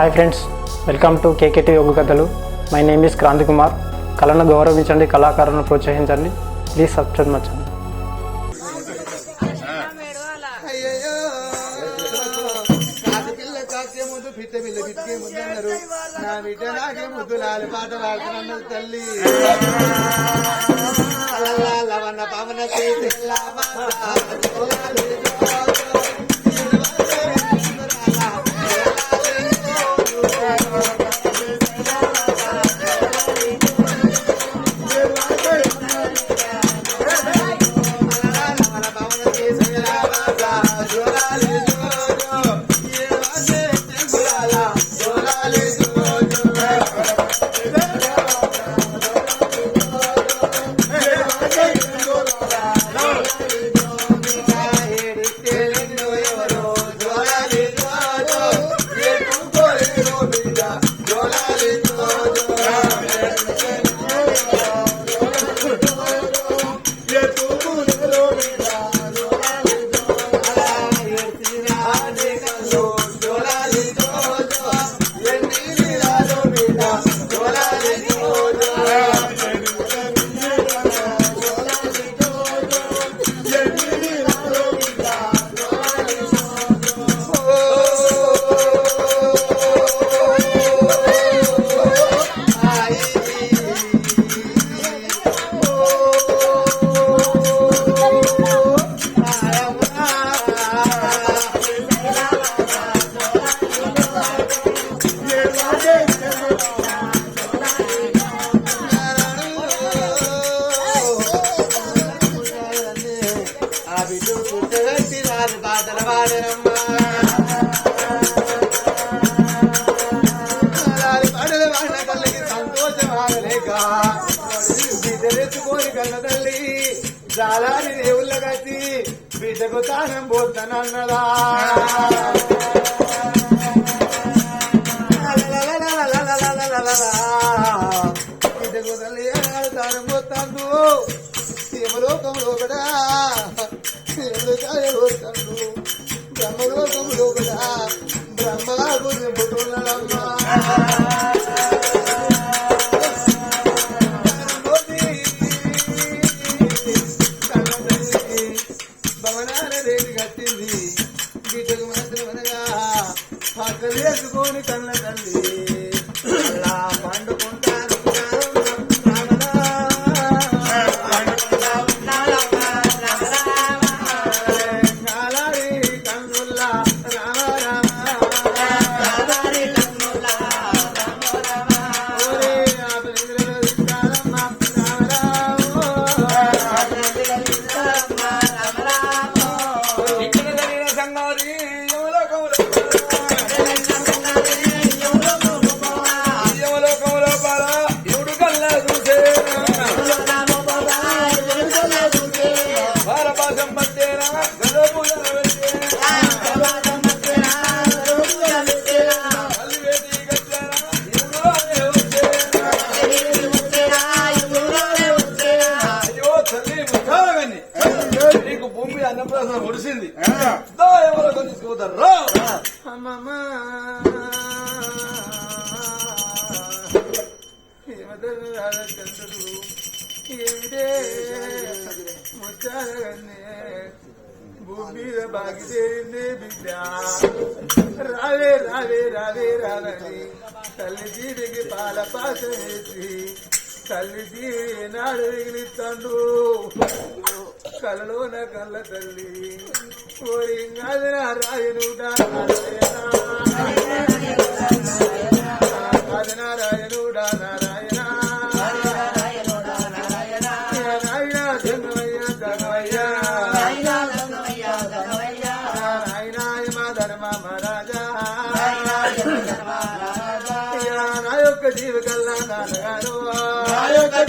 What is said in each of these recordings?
Hi friends welcome to KKT యోగ కథలు my name is Kranthi Kumar కళను గౌరవించండి కళాకారులను ప్రోత్సహించండి ప్లీజ్ సబ్స్క్రైబ్ మచ్చండి పవన చేతి. తానం పోతానన్నదా తానం పోతాను దేవలోకంలో కూడా దేవుడు కాయ పోతాను బ్రహ్మలో వేసుకొని కళ్ళ తల్లి చేసి తల్లిది నాడు ఇలితండు కలలో నా కళ్ళ తల్లి ఓరింగా రాయనుడా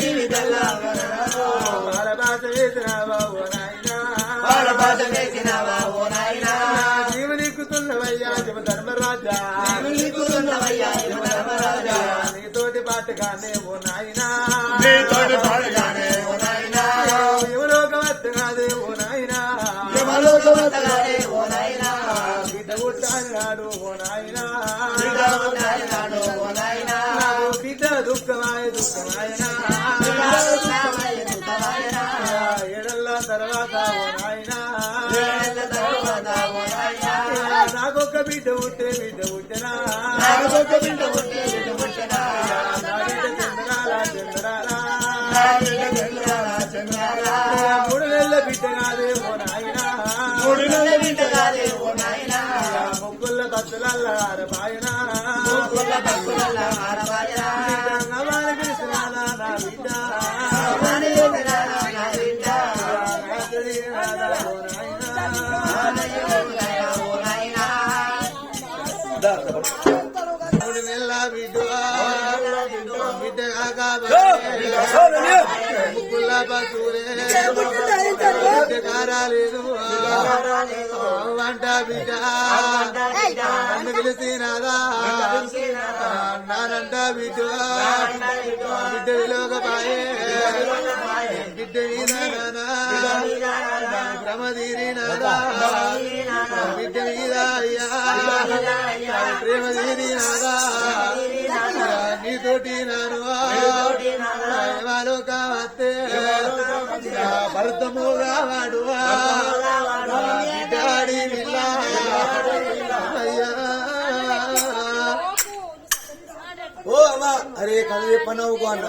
జీవితల్లా నాకొక్క బిడ్డ ఉంటే బిడ్డ ఉంటేనా? నాకొక్క బిడ్డ ఉంటే ముగ్గుల వంట బిడ్డ నన్ను పిలిచినాదా నానంట బిడ్డ బిడ్డ విలోకపాయే బిడ్డ మీద భ్రమ బిడ్డ మీద ప్రేమ నీతోటి నాను ఏమాలోక వస్తే భరతముగా వాడువా. బిడ్డాడి విల్ల. అయ్యా. ఓ అమ్మా. అరే కథ చెప్పనవు అన్న.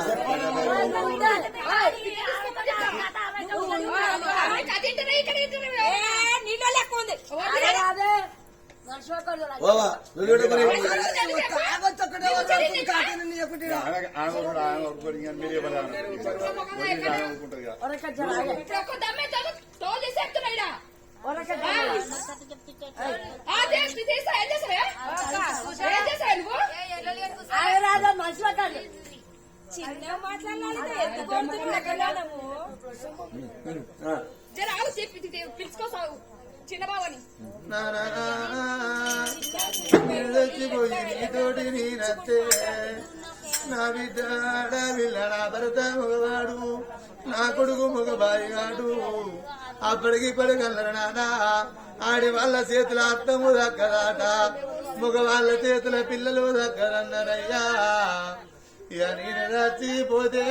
నీళ్ళ లెక్క ఉంది. చిన్నగా మాట్లాడాలి? జర ఆగు, చెప్పి, ఇది పిలుచుకోసాగు చిన్న బావని చచ్చిపోయి నీతోటి నేనత్తే నా బిడ్డ ఆడవిల్ల నా భర్త మగవాడు నా కొడుకు మగబాయిగాడు అప్పటికి ఇప్పటికల్లరు నానా ఆడి వాళ్ళ చేతుల అత్తము దక్కదాట మగవాళ్ళ చేతుల పిల్లలు దక్కరన్నారయ్యా ఇక నేను చచ్చిపోతే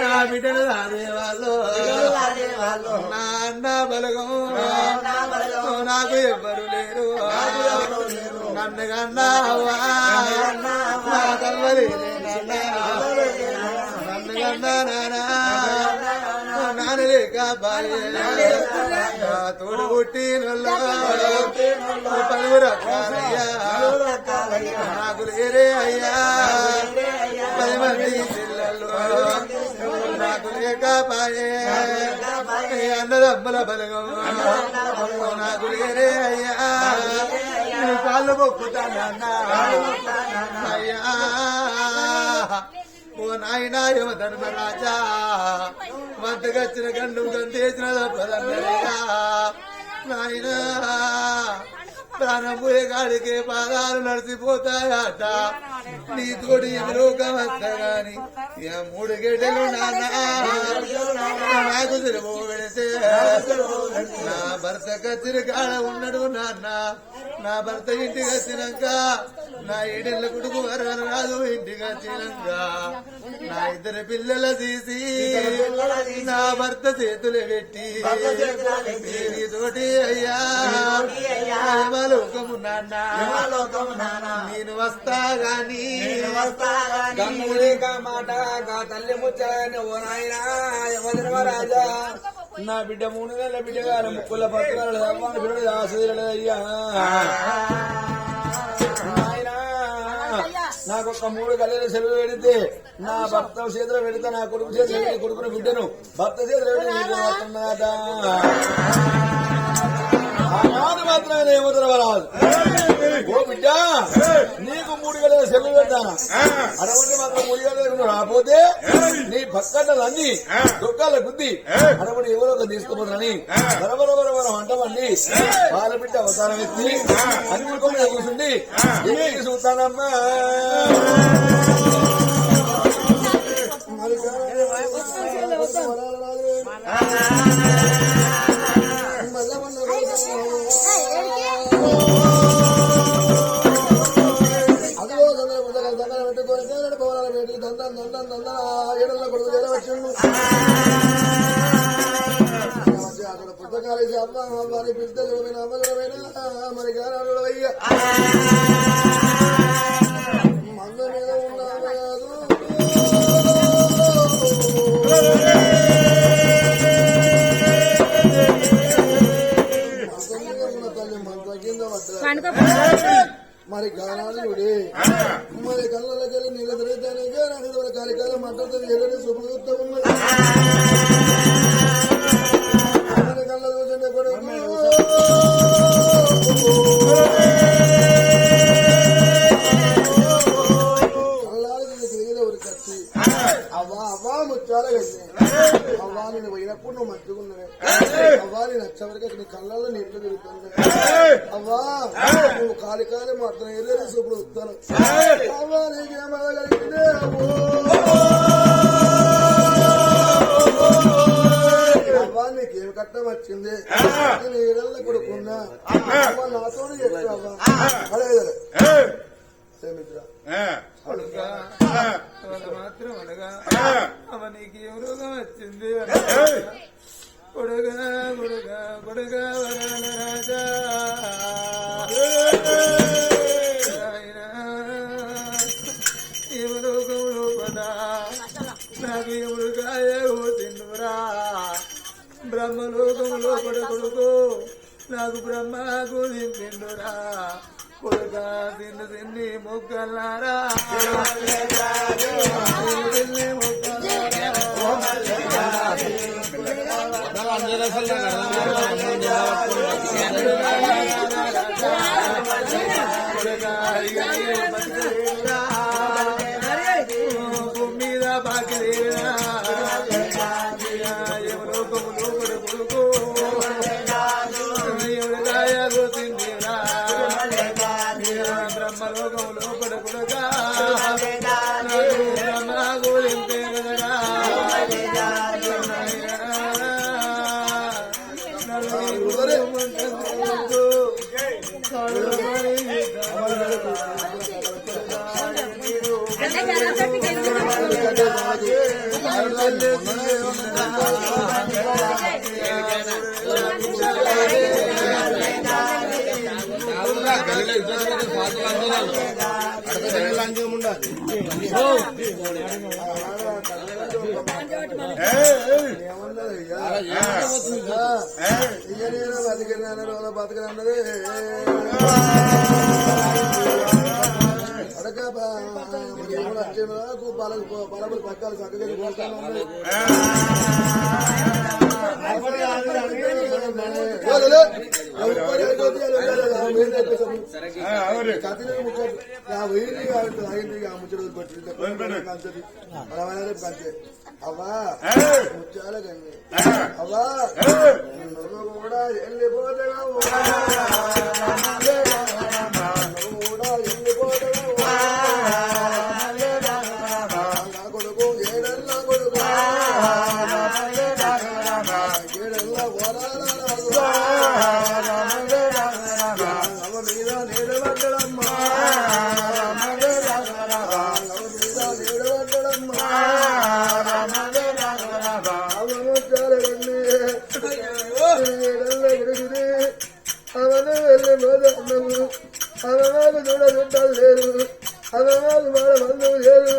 నా బిడ్డలు రాదే వాళ్ళు నా అన్న బలగం నాకు ఎవ్వరు లేరు నన్ను కన్నా నా నన్ను కన్నా నానా లేక తోడు పుట్టినోళ్ళు పలువురు అయ్యా. నాకు లేరే అయ్యా. పది మంది పిల్లలు నాకు లేక బాయే అన్నదమ్ముల బలగం. నాకు లేరే అయ్యా. కాళ్ళు మొక్కుతానన్నా. అయ్యా. ఓ నాయనా యమ ధర్మరాజా? వంతగచ్చిన గండు గంతేసిన నాయన నాయనా ప్రాణం పోయే కాడికే పాదాలు నడిచిపోతాయట. నీ తోడి లోకం వస్తా గాని ఇక మూడు గడ్డలు నాన్న నాకు తెలుగు నా భర్త కచ్చిరి కాడ ఉన్నాడు నాన్న. నా భర్త ఇంటికి వచ్చినాక నా ఏడెళ్ళ కొడుకు వరాలు రాదు ఇంటికి వచ్చినాక నా ఇద్దరు పిల్లల తీసి నా భర్త చేతులు పెట్టి తోటి అయ్యా. లోకము నాన్న. నేను వస్తా గాని కా మాట తల్లి ముచ్చని ఓ నాయనా యమధర్మ రాజా. నా బిడ్డ మూడు నెలల బిడ్డ గారు ముక్కుల పత్రాలు బిడ్డ దాసయ్యా నాకు ఒక మూడు గల్లెల సెలవు పెడితే నా భర్త చేతిలో పెడితే నా కొడుకు చేతిలో పెట్టి కొడుకుని బిడ్డను. భర్త చేతిలో ఆనాడు మాత్రమే ఏమొదలవరాదు ఓ బిడ్డ. నీకు మూడు గల సెల్లు పెడతాను అటువంటి మాత్రం మూడు గల రాకపోతే నీ పక్కలన్నీ దుఃఖాల గుద్ది. అటువంటి ఎవరో ఒక తీసుకుపోతానని బరబర బరబర అంటమండి వాళ్ళ బిడ్డ అవతారం ఎత్తి అన్ని కూర్చుండి ఇంటికి చూస్తానమ్మా? అవ్వ వారి బిడ్డ చూడమైన అవ్వ చూడమైన మరి గానాడు అయ్యా మంద మీద ఉన్నావు కాదు మంచం మీద ఉన్న తల్లి మంచం కింద పడ్డా మరి గానాడు మరి కళ్ళకెళ్ళి నీళ్ళ తిరుగుతానికి నాకు కాలికాల మంటతో ఎర్రని శుభ్రత ఉన్నది. వెళ్ళి అవ్వా నేను పోయినప్పుడు నువ్వు మంచుకున్నావే అవ్వా నేను వచ్చేవరకు నీ కళ్ళల్లో నీళ్ళు తిరుగుతుంది. అవ్వా నువ్వు కాలి కాలి మాత్రం ఏదో ఇప్పుడు వస్తాను అవ్వా నీకేమగలిగిందే అవ్వా. నీకేం కట్టం వచ్చింది? నేను ఏడల్ల కొడుకున్నా. అవ్వ నాతో చెప్పావా అదే మిత్ర మాత్రం అనగా అవ నీకు ఏ రోగం వచ్చింది కొడుగా కొడుగా కొడుగా వరాల రాజా. ఏ నాకు ఎవరు గాయో తిన్నురా బ్రహ్మలోకం లోపల కొడుకు. నాకు బ్రహ్మకు తింటురా కొడుక దిన్ని తిన్ని మొక్కలారా తిన్ని మీద బాగా ఎవరో కొమ్ములు కొడుకు బతికినాను బతకనన్నది అడక వచ్చేందుకు పాలకు పక్కలు చక్కగా పోతాను అవ్వా ముచ్చాల కన్నీ అవ్వా నువ్వు కూడా వెళ్ళిపోతావు నువ్వు కూడా వెళ్ళిపోతావు అవన వెళ్ళి మోదన్నము అవనాలు చూడబిడ్డలు లేరు అవనాలు వాళ్ళ బంధువు లేరు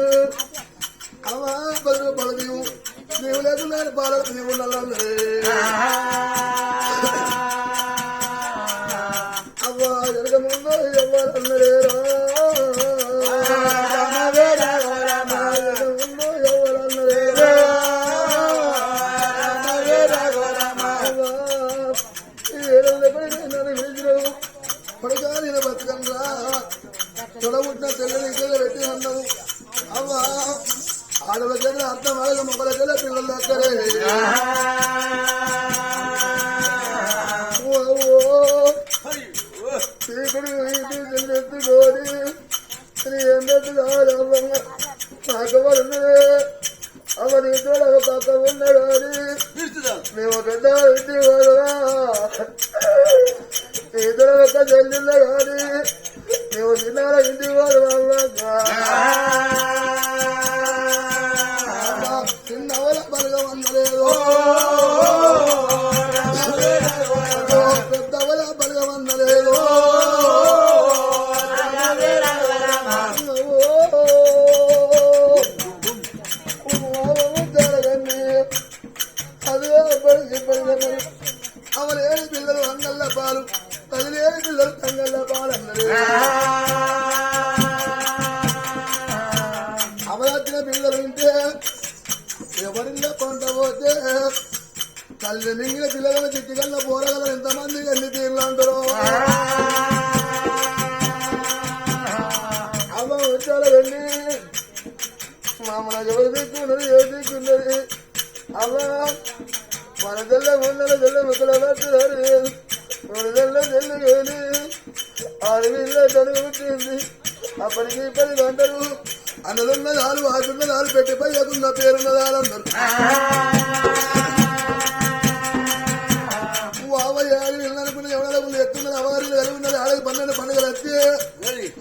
ఎత్తుకోని ఏం పెట్టుకోవాలి అవ్వంగా నాకు ఉన్నదే అవ నీతో పక్క ఉన్నాడు మేము పెద్ద ఇంటి వాళ్ళగా ఇద్దరు ఒక చెల్లిళ్ళ కానీ మేము చిన్నార ఇంటి వాళ్ళు చిన్నవల బలగ వందలేదు వస్తే తల్లి మింగిన పిల్లలను చిట్టిగల్ల పోరగల ఎంతమంది ఎన్ని తీర్లు అంటారు. అమ్మ వచ్చాల మామూలు ఎవరు దిక్కున్నది ఏ తీసుకున్నది? అమ్మ మన తెల్ల ముందర తెల్ల ముక్కలు పట్టున్నారు మన తెల్ల తెల్ల వేలి ఆరు వీళ్ళ తడుగుతుంది అప్పటికి పది గంటలు అన్నలున్న దాలు పెట్టి పయ్యకున్న పేరున్న దాలు అన్నారు వావయ్యాలు వెళ్ళనుకున్న ఎవడలు ఎత్తున్నది అవగారు కలిగి ఉన్నది ఆడది పన్నెండు పండుగలు వస్తే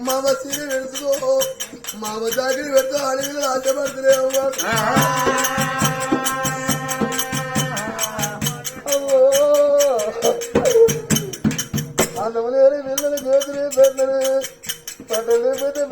మామ సీని పెడుతుందో మామ చాకరి పెడుతూ అడవిలో ఆశపడుతులే అవ్వ. అవ్వో. అన్నములేని పిల్లలు గోతులు పెట్టరు పట్టలు పెట్టి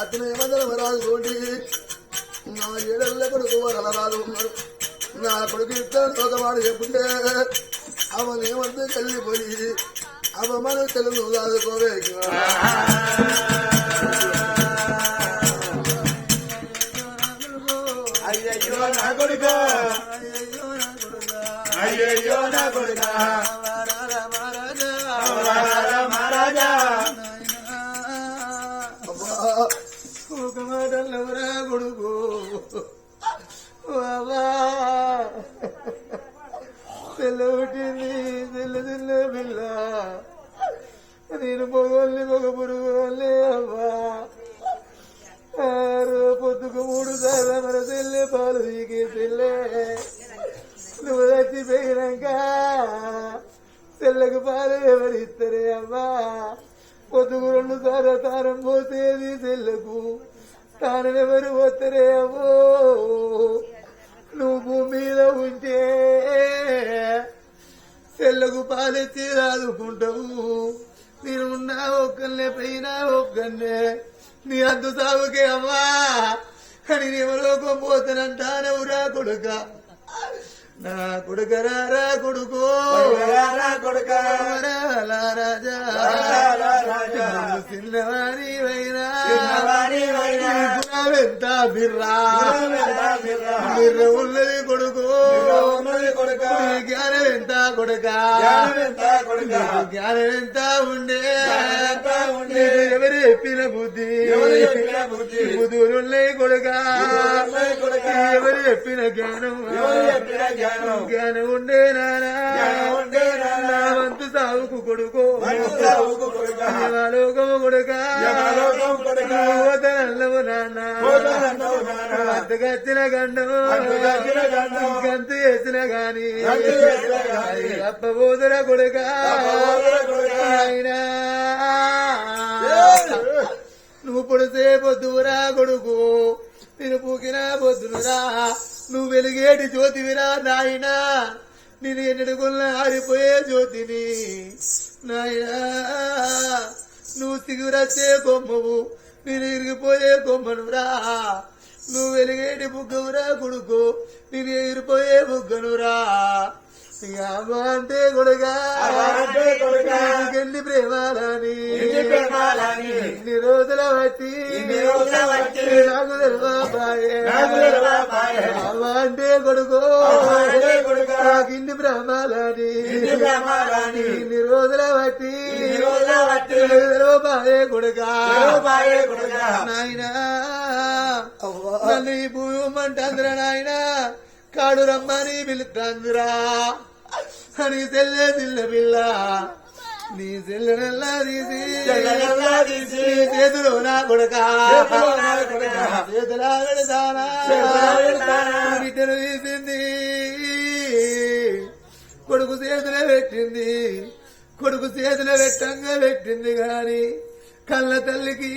అతను ఏమందరం రాదు పెట్టరు అవ్వా అవ కూడా కుమారు అలా అతను రాదు ఉన్నారు. నా కొడుకు ఇద్దరు తోకవాడు చెప్పుంటే అవన్ ఏమంటే కలిగిపోయి అవ మన తెలుగు రాదుకోవే అయ్యయ్యో నా కొడుక. అయ్యయ్యో నా కొడుక. మహారాజా. ఒక మాటల్లవరా కొడుకు. బాబా తెల్ల తెల్ల తెల్ల పిల్ల నేను పొగల్ని పొగ పురుగులే అవ్వా. పొద్దుకు మూడు సార్లు మన తెల్లే పాలు దిగి తెల్లే నువ్వు చచ్చిపోయినాక తెల్లకు పాలు ఎవరిస్తారే అమ్మా పొద్దుకు రెండు సార్లు తారం పోసేది తెల్లకు తాను ఎవరు పోతారే అమ్మో నువ్వు భూమి మీద ఉంటే తెల్లకు పాలెత్తి రాదుకుంటావు. నేను ఉన్నా ఒక్కనే పోయినా ఒక్కనే నీ అంతు సాగుకే అమ్మా. అని ఎవరోకం పోతానంటానవురా కొడుక. నా కొడుక రారా కొడుకో. కొడుక రాలా రాజా. చిన్నవారి వైరా చిన్నవాడివైనా. ఎంత బిర్రా గుణమెంత బిర్రా. బిర్ర ఉన్నది కొడుకు ఉన్నది కొడుక నీ జ్ఞానం ఎంత కొడుక జ్ఞానమెంత కొడుక జ్ఞానం ఎంత ఉండే జ్ఞానమెంత ఉండే. నీకు ఎవరు చెప్పిన బుద్ధి ఎవరు చెప్పిన బుద్ధి? బుధులున్నాయి కొడుక బుధులున్నాయి కొడుక. ఎవరు చెప్పిన జ్ఞానం ఎవరు చెప్పిన జ్ఞానం? జ్ఞానం ఉండే నానా జ్ఞానం ఉండే నానా. నా వంతు సాగుకు కొడుకు మనసులా కొడుక పోతనల్లవు నాన్న అద్దగచ్చిన గండం గంతు చేసిన గాని అప్పబోదుర కొడుక అప్పబోదుర నాయనా. నువ్వు పొడిసే పొద్దురా కొడుకు నేను పూకిన పొద్దునురా నువ్వు వెలిగేటి జ్యోతివిరా నాయనా నేను ఎన్నడుకున్న ఆరిపోయే జ్యోతిని నాయనా నువ్వు సిగురచ్చే కొమ్మవు నేను ఇరిగిపోయే కొమ్మనురా నువ్వు వెలిగేటి బుగ్గవురా కొడుకు నేను ఎగిరిపోయే బుగ్గనురా అంటే కొడుగా. ఎన్ని ప్రేమాలని. ఎన్ని రోజుల బట్టి. నాకు. అమ్మ అంటే కొడుకు. నాకు ఇన్ని ప్రేమాలని. ఇన్ని రోజుల బట్టి. తెలియబాయే కొడుకా. నాయనా నన్ను ఈ భూమి అంటాందిరా నాయన. కాడు రమ్మని పిలుతాందిరా అని తెల్లే తిల్ల పిల్ల. నీ చెల్లెనల్లా తీసి నీ చేతిలో నా కొడుక. చేతిలో నా పెడతానా. బిడ్డను తీసింది. కొడుకు చేతిలో పెట్టింది. కొడుకు చేతిలో పెట్టంగా పెట్టింది గాని కళ్ళ తల్లికి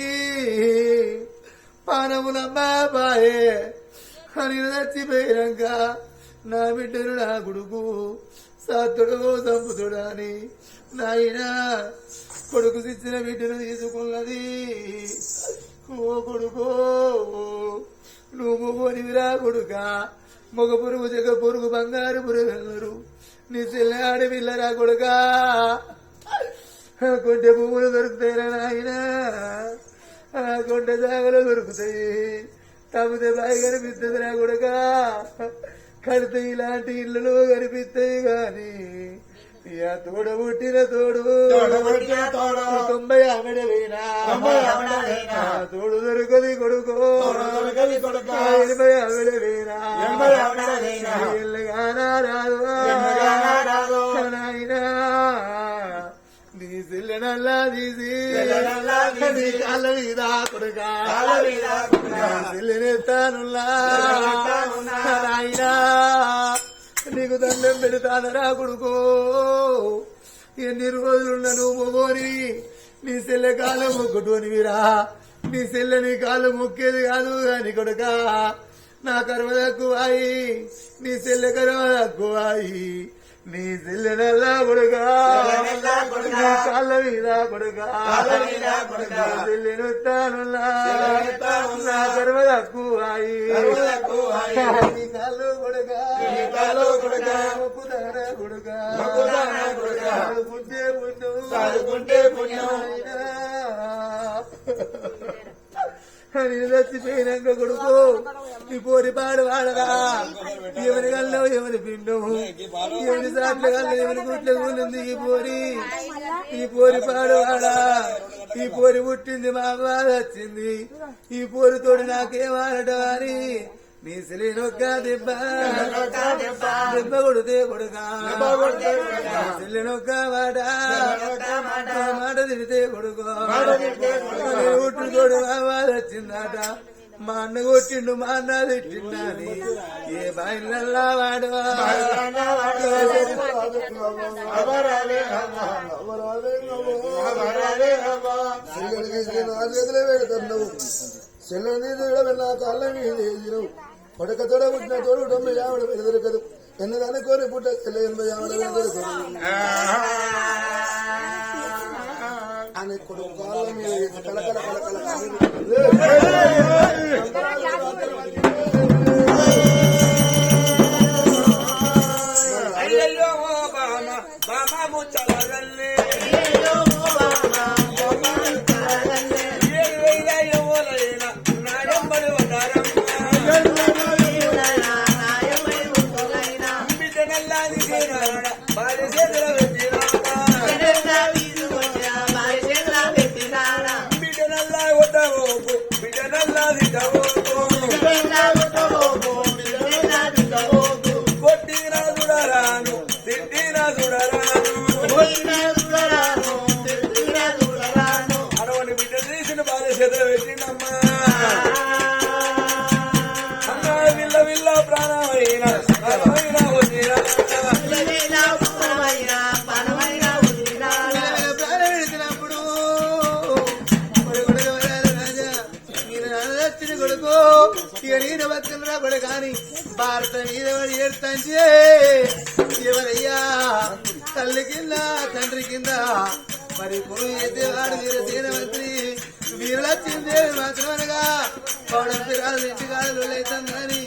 పానములమ్మా బాయే అని చచ్చిపోయినాక నా బిడ్డను నా కొడుకు సత్తుడు సంపుతుడు అని. నాయన కొడుకు తెచ్చిన బిడ్డను తీసుకున్నది. ఓ కొడుకో నువ్వు పోనివిరా కొడుక. మగ పురుగు జగ పురుగు బంగారు పురుగు నీ చెల్లె ఆడపిల్లరా కొడుకా? కొంటె పువ్వులు దొరుకుతాయిరా నాయన. కొంటె జాగలు దొరుకుతాయి. తప్పితే బాయి కనిపిస్తుంది నా కొడుక. కడితే ఇలాంటి ఇళ్ళలో కనిపిస్తాయి గాని తోడ పుట్టిన తోడు. తొంభై ఆమెడ వేనా తోడు దొరకది కొడుకో. ఎనభై ఆమెడ వేనా ఎల్లగానా రాదు కాళ్ళ మీద కొడుకా సిల్లనెత్తానుల్లా నాయనా నీకు దండం పెడతానరా కొడుకో ఎన్ని రోజులున్న నువ్వు మొగోని నీ సెల్లె కాలం మొక్కుటోనివిరా నీ సెల్లె నీ కాలు మొక్కేది కాదు కాని కొడుకా నా కర్మ తక్కువాయి నీ సెల్లె కర్మ తక్కువాయి నీ సెల్లెనల్లా కొడుకా. నీ కాళ్ళ మీద కొడుకా. నీ సెల్లెనొత్తానుల్లా నా కర్మ తక్కువాయి నీ కాళ్ళు కొడుకా. మొక్కుతానా కొడుకా. పుట్టే పుణ్యం చదువుకుంటే పుణ్యం. నేను చచ్చిపోయినాక కొడుకు. నీ పోరి పాడు వాడరా ఎవరి కల్లో ఎవరి పిండము ఎవరి సాట్ల కల్లో ఎవరి గుట్ల కూలింది ఈ పోరి? ఈ పోరి పాడు వాడా? ఈ పోరి పుట్టింది మా బాధ వచ్చింది. ఈ పోరితోటి నాకేమాడటం అని? నీ సిలినొక్క దెబ్బ దెబ్బ కొడితే కొడుక. సిలినొక్క మాట మాట తిడితే కొడుకో. ఉట్టు తోడు మా బాధ వచ్చిందట. మా అన్న కొట్టిండు మా అన్న తిట్టిండని ఏ బాయిలల్లా వాడు. చేతులే పెడుతున్నావు చెల్లెని తీసి నా కాళ్ళ మీద ఆవిడ పెదరకదు ఎన్నదాన్ని కోరి పుట్ట చెల్లె ఎనభై ఆవిడ పెదరకదు అని కొడుకు కాళ్ళ మీద వేసి కలకల పడి ఎవరయ్యా? తల్లి కింద తండ్రి కింద మరి పురుగు అయితే వాడు వీర సేనమంత్రి వీరలక్ష్మీ మాత్రమనగా పౌడం రాదు ఇంటి కాదు అవుతుందని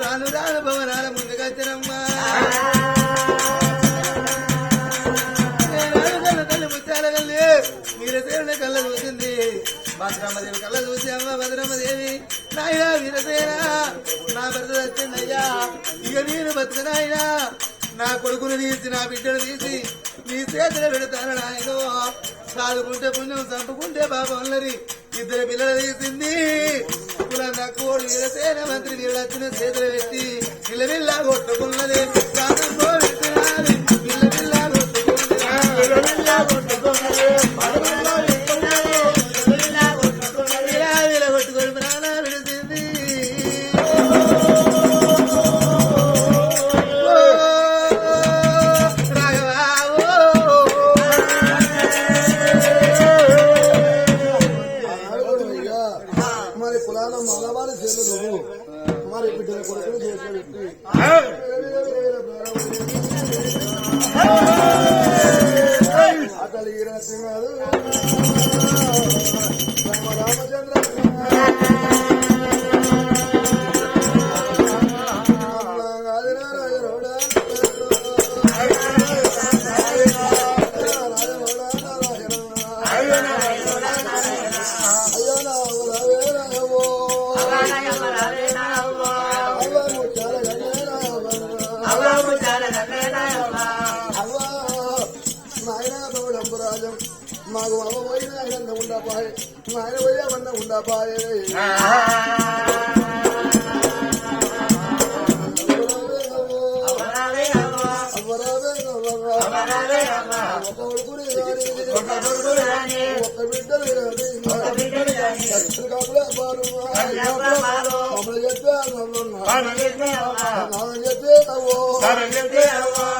రాను రాను భవనాల ముందుకొచ్చినమ్మా కళ్ళ తల్లి ముత్యాల కల్లి వీరసేన కళ్ళ చూసింది. భద్రమ్మదేవి కళ్ళ చూసి అమ్మ భద్రమ్మదేవి నాయనా వీరసేన నా భర్త వచ్చిందయ్యా. ఇక నేను బతుకనాయనా నా కొడుకును తీసి నా బిడ్డను తీసి నీ చేతులు పెడతాను నాయన. సాదుకుంటే పుణ్యం చంపుకుంటే పాపం ఉన్నది ఇద్దరు పిల్లలు తీసింది. కులం కోడి వీరసేన మంత్రి వీళ్ళు వచ్చిన చేతులు పెట్టి పిల్లవిల్లా కొట్టుకున్నది. ప్రాణం కొట్టుకున్నది మాకు అమ్మ పోయిన ఆయన ఉండపాయే ఆయన పోయామన్న ఉండపాయే. ఒక బిడ్డలు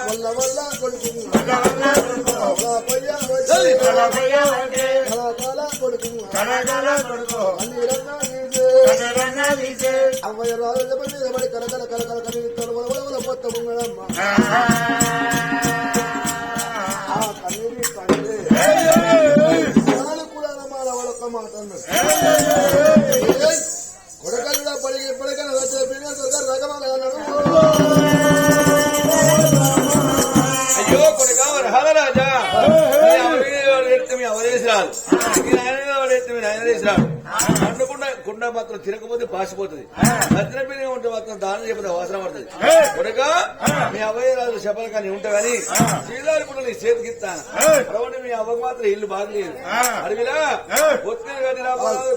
వల్ల వల్ల కొడుకు కొడుకు అన్ని రాజు కలకల కలకల కొత్త కూడా మాట వాళ్ళొక్క మాట అన్నాడు కొడకల్లా పడి ఎప్పటికైనా వచ్చే పిల్లలు దొరక రకమాల అన్నాడు అయ్యో కొన్ని కావాలి. హలరాజా మీ అవదేశాలు. మీ నాయన వాడేస్తే మీ నాయన దేశాలు అండకుండా కుండ మాత్రం తిరగకపోతే పాసిపోతుంది. భద్ర పిల్లగా ఉంటే మాత్రం దానం చెప్పిన అవసరం పడుతుంది. కొడుక మీ చెప్పలు కానీ ఉంటా కానీ శ్రీదారి కూడా నీ చేతికి ఇస్తాను మీ అవ్వకు మాత్రం ఇల్లు బాగలేదు. అడవిలా ఒత్తిడి కానీ రాబోదు